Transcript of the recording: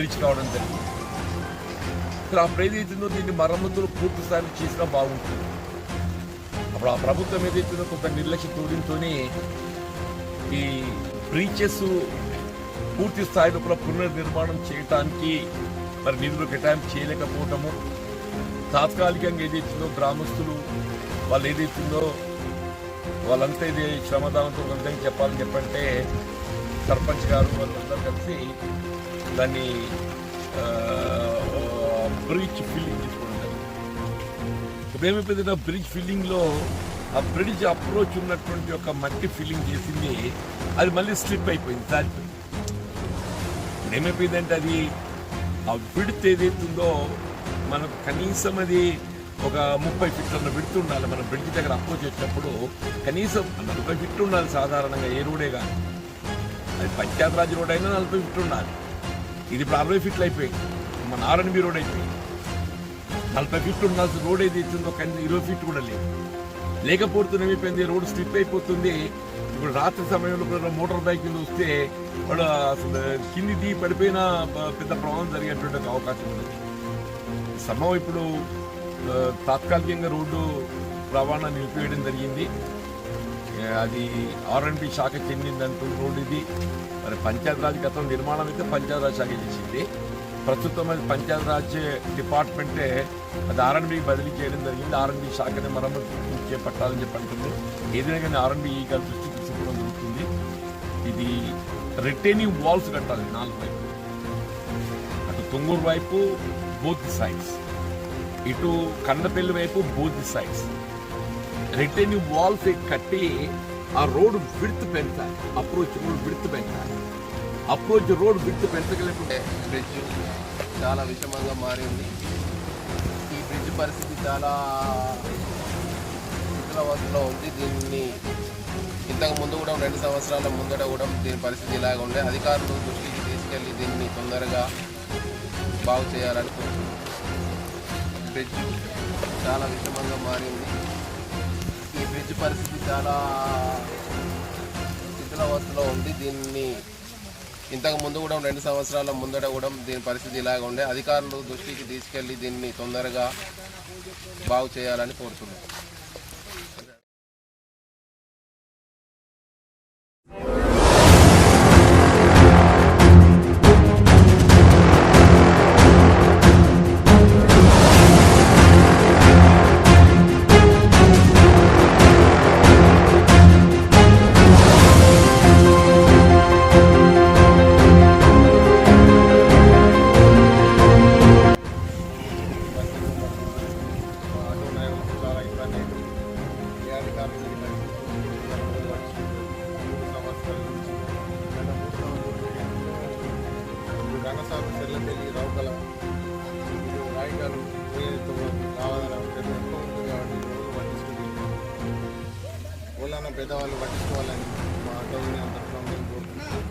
తీసుకురావడం జరిగింది. అసలు అప్పుడు ఏదైతుందో దీన్ని మరమ్మతులు పూర్తి స్థాయిలో చేసినా బాగుంటుంది. అప్పుడు ఆ ప్రభుత్వం ఏదైతుందో కొంత నిర్లక్ష్య తోడింతోనే ఈ బ్రీచెస్ పూర్తి స్థాయిలో కూడా పునర్నిర్మాణం చేయటానికి మరి నిధులు కేటాయింపు చేయలేకపోవటము తాత్కాలికంగా ఏదైతుందో గ్రామస్తులు వాళ్ళు ఏదైతుందో వాళ్ళంతా ఇది శ్రమదానంతో కొంత చెప్పాలని చెప్పంటే సర్పంచ్ గారు వాళ్ళందరూ కలిసి దాన్ని బ్రిడ్జ్ ఫిల్లింగ్ చేసుకోవడం జరిగింది. ఇప్పుడు ఏమైపోయిందంటే బ్రిడ్జ్ ఫిల్లింగ్లో ఆ బ్రిడ్జ్ అప్రోచ్ ఉన్నటువంటి ఒక మట్టి ఫిల్లింగ్ చేసింది. అది మళ్ళీ స్లిప్ అయిపోయింది జారిపోయింది. ఇప్పుడు ఏమైపోయిందంటే అది ఆ విడత్ ఏదైతుందో మనకు కనీసం అది ఒక ముప్పై ఫిట్ల విడుతు ఉండాలి. మనం బ్రిడ్జ్ దగ్గర అప్రోచ్ వచ్చినప్పుడు కనీసం నలభై ఫిట్లు ఉండాలి సాధారణంగా ఏ రోడే కానీ. అది పంచాయత్ రాజ్ రోడ్ అయినా నలభై ఫీట్లు ఉండాలి. ఇది ఇప్పుడు అరవై ఫీట్లు అయిపోయింది. మన ఆర్ఎన్బి రోడ్ అయిపోయింది. నలభై ఫీట్లు ఉండాల్సిన రోడ్ ఏది ఇచ్చిందో కానీ ఇరవై ఫీట్ కూడా లేదు లేకపోతే ఏమైపోయింది రోడ్ స్లిప్ అయిపోతుంది. ఇప్పుడు రాత్రి సమయంలో కూడా మోటార్ బైక్ మీద వస్తే వాడు అసలు కింది దిగి పడిపోయిన పెద్ద ప్రమాదం జరిగేటువంటి అవకాశం ఉంది. సమయం ఇప్పుడు తాత్కాలికంగా రోడ్డు రవాణా నిలిపివేయడం జరిగింది. అది ఆర్ఎండ్బి శాఖ చెందిందంటూ రోడ్డు మరి పంచాయతీరాజ్ గతం నిర్మాణం అయితే పంచాయతీరాజ్ శాఖ చేసింది. ప్రస్తుతం అది పంచాయతీరాజ్ డిపార్ట్మెంటే అది ఆర్ఎండ్బికి బదిలీ చేయడం జరిగింది. ఆర్ఎండ్బి శాఖని మరమ్మతు చేపట్టాలని చెప్పి అంటుంది. ఏదైనా కానీ ఆర్ఎండ్బి గారి దృష్టికి తీసుకోవడం జరుగుతుంది. ఇది రిటైనింగ్ వాల్స్ కట్టాలి నాలుగు వైపు. అటు తుంగూరు వైపు బోత్ సైడ్స్ ఇటు కండపల్లి వైపు బోత్ సైడ్స్ రిటైనింగ్ వాల్స్ కట్టి ఆ రోడ్ విడ్త్ పెంచాలి. అప్రోచ్ రోడ్ విడ్త్ పెంచాలి. అప్రోచ్ రోడ్ విడ్త్ పెంచగలిగితే బ్రిడ్జ్ చాలా విషమంగా మారింది. ఈ బ్రిడ్జ్ పరిస్థితి చాలా శిథిలావస్థలో ఉంది. దీన్ని ఇంతకు ముందు కూడా రెండు సంవత్సరాల ముందట కూడా దీని పరిస్థితి ఇలాగ ఉండే. అధికారులు దృష్టికి తీసుకెళ్ళి దీన్ని తొందరగా బాగు చేయాలనుకుంటున్నాను బ్రిడ్జ్ చాలా విషమంగా మారింది. బీచ్ పరిస్థితి చాలా శిథిలావస్థలో ఉంది. దీన్ని ఇంతకు ముందు కూడా రెండు సంవత్సరాల ముందట కూడా దీని పరిస్థితి ఇలాగ ఉండే. అధికారులు దృష్టికి తీసుకెళ్ళి దీన్ని తొందరగా బాగు చేయాలని కోరుతున్నాను కొనసాగు చెల్లపల్లి రౌకలం మీరు రాయగారు కావాలని పెద్ద ఉంది కాబట్టి రోజు పెద్దవాళ్ళు పట్టించుకోవాలని మా అటవీ అంతట్లో మేము కోరుకుంటున్నాం.